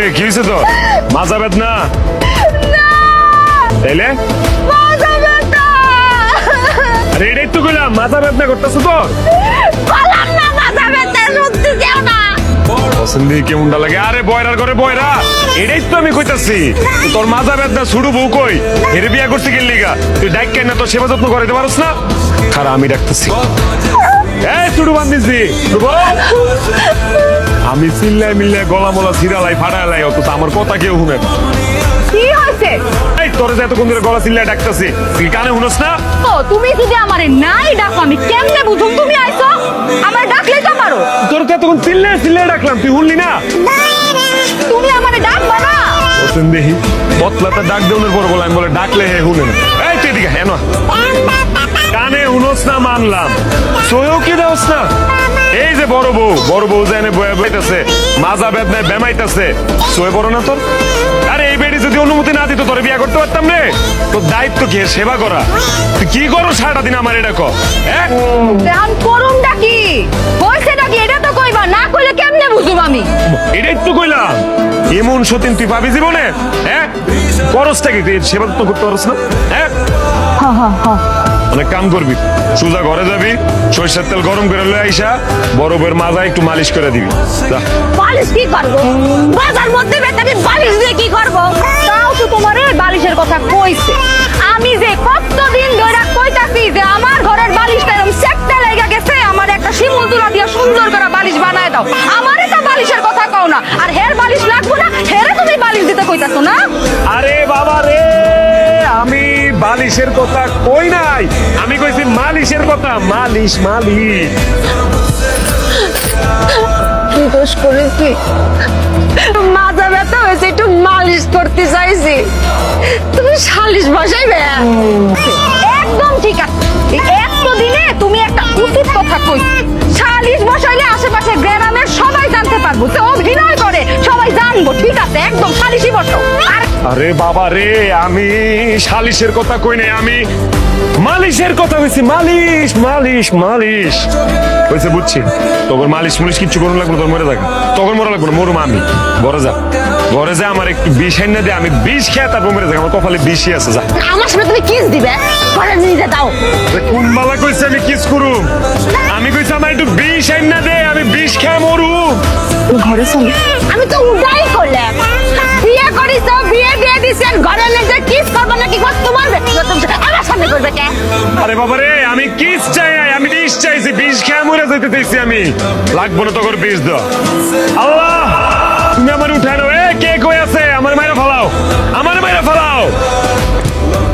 কিরে কি হয়েছে তো মাজা বেদনা? তাইলে? মাথা ব্যথা আরে এটাই তো কইলাম মাজা বেদনা করতেছ না না। পছন্দি কেমনটা লাগে। আরে বয়রার ঘরে বয়রা এটাই তো আমি কইতাছি। তোর মাজা বেদনা ছুড়ু বউ কই? এর বিয়া করতে গেলি গা তুই ডাক কেন না তোর সেবা যত্ন করাইতে পারস না? খারা আমি ডাকতেছি। এই ছুড়ু বউ। আমি চিল্লাই মিল্লাই গলা মলা ছিড়ালাই ফাড়ালাই অত আমার কথা কেউ শুনে না। কি হয়েছে? এই তোর যে এতক্ষণ ধরে গলা চিল্লাই ডাকতেছি তুই কানে শুনস না? ও তুমি যদি আমারে নাই ডাকো আমি কেমনে বুঝুম? তুমি আইছো আমার ডাকলে তো পারো। তোর তো এতক্ষণ চিল্লাই চিল্লাই ডাকলাম তুই শুনলি না? তুমি আমারে ডাকবা না। ওসেন দেখি পতলাতে ডাক দেওয়ার পর বলে আমি বলে ডাকলে হে শুনে না। এই তুই এদিকে হ্যাঁ কানে শুনোস না মানলাম। সয়েও কি দেওস না? এই যে বড় বউ বড় বউ এনে বয়ে বইতেছে মাজা বেদনায় বেমাইতেছে। সয়ে বড় না তোর আরে এই বেড়ি যদি অনুমতি না দিত তোর বিয়া করতে পারতাম রে তোর দায়িত্ব কি? সেবা করা। তুই কি করো সারাটা দিন আমার এটা কর হ্যাঁ? এখন করুম ডাকি হয়েছে ডাকি এটা তো কইবা। না কইলে কেমনে বুঝুম আমি? এটাই তো কইলাম। এমন সতীন তুই পাবি জীবনে হ্যাঁ? করসটা কি? সেবা তো করতে পারস না হ্যাঁ? হা হা। অনেক কাম করবি। সোজা ঘরে যাবি, সরিষার তেল গরম করে লয়ে আইসা, বরফের মাজা একটু মালিশ করে দিবি। যা। বালিশ কি করব? বাজার মধ্যে আমি বালিশ দিয়ে কি করব? তাও তো তোমার বালিশের কথা কইছে। বালিশের কথা কই নাই? আমি কইছি মালিশের কথা। মালিশ মালিশ। কি দোষ করেছি মাথা ব্যথা হয়েছে, একটু মালিশ করতে চাইছি। তুমি একদম ঠিক আছে। এতদিনে তুমি একটা উচিত কথা কই। সালিশ বসাইলে আশেপাশে গ্রামের সবাই জানতে পারব যে অভিনয় করে। আর বাবা রে আমি সালিশের কথা কই নাই আমি মালিশের কথা কইছি মালিশ মালিশ মালিশ। কইছে বুঝছি। তোর মালিশ মুলিশ কিচ্ছু করুন লাগবে তোর মরে যাবে তখন মরা লাগবে না মরুম আমি। ঘরে যা। ঘরে যা আমার একটু বিষ এনে দে আমি বিষ খেয়ে তারপর মরে যাবে আমার কপালে বিষই আছে যা। আমার সামনে তুমি কিস দিবে? ঘরে নিজে দাও। কোন বালা কইছে আমি কিস করুম? আমি কইছি আমার একটু বিষ এনে দে আমি বিষ খেয়ে মরুম। ঘরে চলে। আমি তো উদাই করলাম। ঘরে কিস করব নাকি তোমার ব্যক্তিগত আমার সামনে করবে কে? আরে বাবা রে আমি কিস চাই আমি বিষ চাইছি বিষ খেয়ে মরে যেতে চাইছি আমি। লাগবো না তোর বিষ দাও আল্লাহ তুমি আমার এ কে কই আছে? আমার মাইরা ফালাও। আমার মাইরা ফালাও।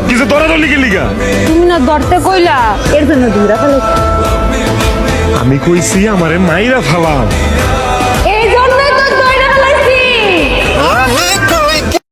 কিছু তোরা তো লিখে লিখা তুমি না গড়তে কইলা এর জন্য দূরা ফেলো। আমি কইছি আমারে মাইরা ফালাও।